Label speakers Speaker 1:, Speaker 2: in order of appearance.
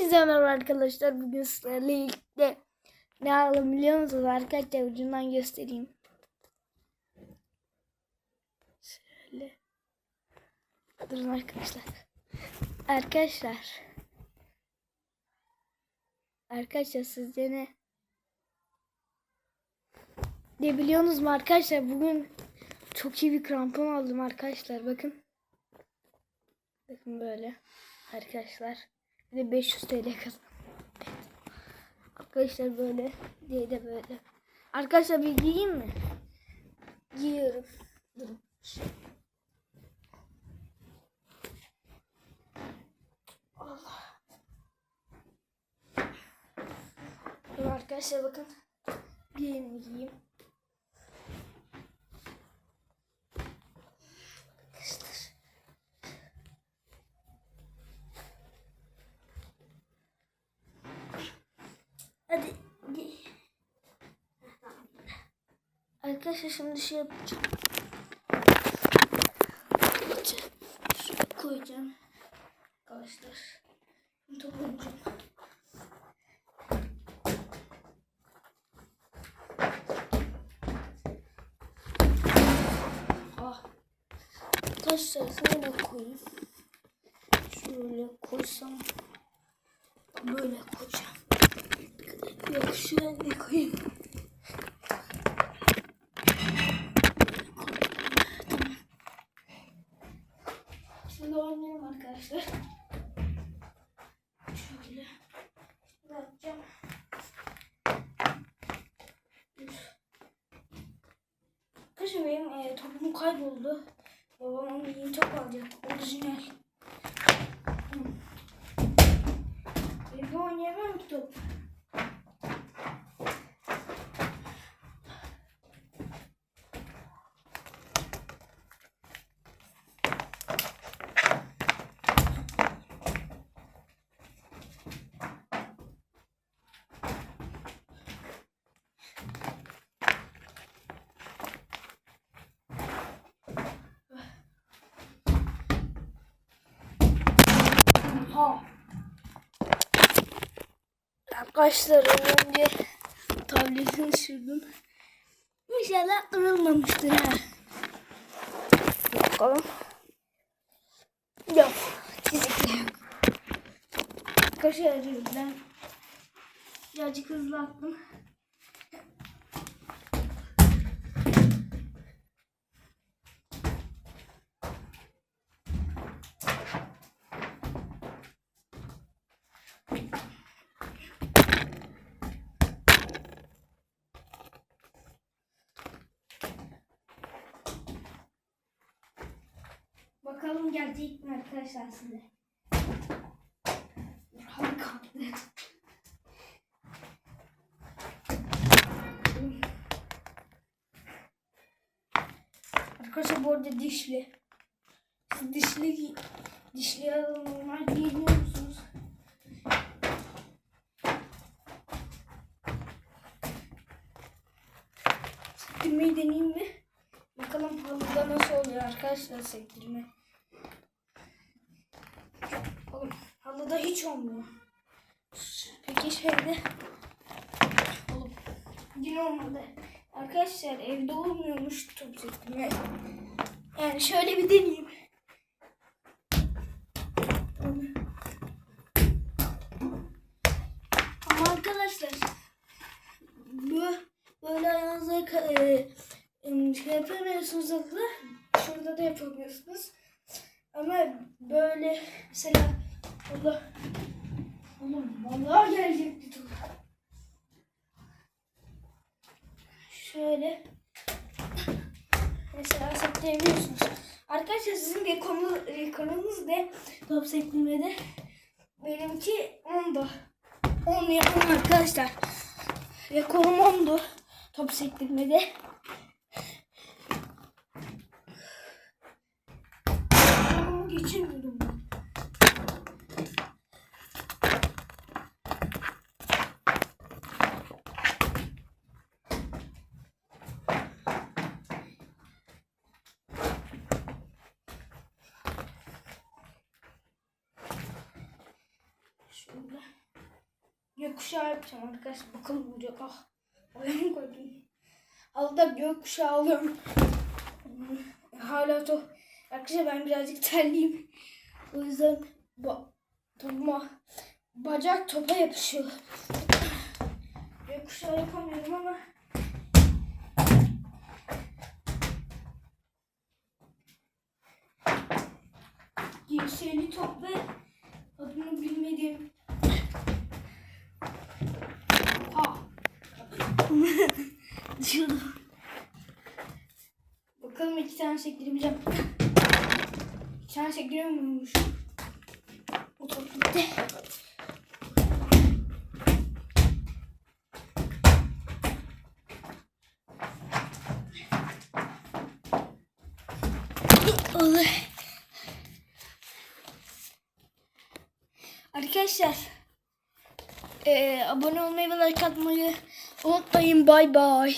Speaker 1: Hepinize merhaba arkadaşlar. Bugün sizlerle birlikte ne alalım biliyor musunuz? Arkadaşlar ucundan göstereyim. Şöyle. Durun arkadaşlar. Arkadaşlar. Arkadaşlar sizce ne? Ne biliyorsunuz mu arkadaşlar? Bugün çok iyi bir krampon aldım arkadaşlar. Bakın. Bakın böyle. Arkadaşlar. De 500 TL kazandım. Arkadaşlar böyle. Diye de böyle. Arkadaşlar bir giyeyim mi? Giyiyorum. Durun. Arkadaşlar bakın. Giyeyim giyeyim. Arkadaşlar şimdi şey yapacağım. Şöyle koyacağım. Arkadaşlar. Toplayacağım. Ah. Arkadaşlar şöyle koyayım. Şöyle koysam. Böyle koyacağım. Yok şöyle koyayım. Tamam. Şimdi oynayalım arkadaşlar. Şöyle bırakacağım. Arkadaşlar benim e, kayboldu. Babam yeni top alacak. Orijinal. Evde oynayamam ki top. Ha. Arkadaşlar önce tabletini sürdüm. İnşallah kırılmamıştır ha. Bakalım. Yok. Çizikli yok. Arkadaşlar ben birazcık hızlı attım. Bakalım gelecek mi arkadaşlar size. Halı kalktı. Arkadaşlar bu arada dişli. Siz dişli dişli normal giyiniyor musunuz? Sektirmeyi deneyeyim mi? Bakalım halıda nasıl oluyor arkadaşlar sektirme. Oğlum halıda hiç olmuyor. Peki şeyde oğlum yine olmadı. Arkadaşlar evde olmuyormuş top sektirme. Yani şöyle bir deneyeyim. Ama arkadaşlar bu böyle ayağınıza e, şey yapamıyorsunuz da şurada da yapamıyorsunuz. Ama böyle mesela Allah Oğlum vallahi gelecekti top. Şöyle mesela sektirebiliyorsunuz. Arkadaşlar sizin de konu, konunuz ne? Top sektirmede. Benimki 10'du. 10 yapın arkadaşlar. Rekorum 10'du. Top sektirmede. Geçemiyorum. Şöyle. Gökkuşağı yapacağım arkadaşlar. Bakalım olacak. Ah. Ayağım koydum. Halıda gökkuşağı alıyorum. Hala çok. Arkadaşlar ben birazcık terliyim. O yüzden ba topuma, bacak topa yapışıyor. Gökkuşağı yapamıyorum ama Giyseli top ve adını bilmediğim Ha. Bakalım iki tane sektirebileceğim. İki tane sektiriyor muymuş? O top gitti. Arkadaşlar eee, abone olmayı ve like atmayı unutmayın. Bay bay.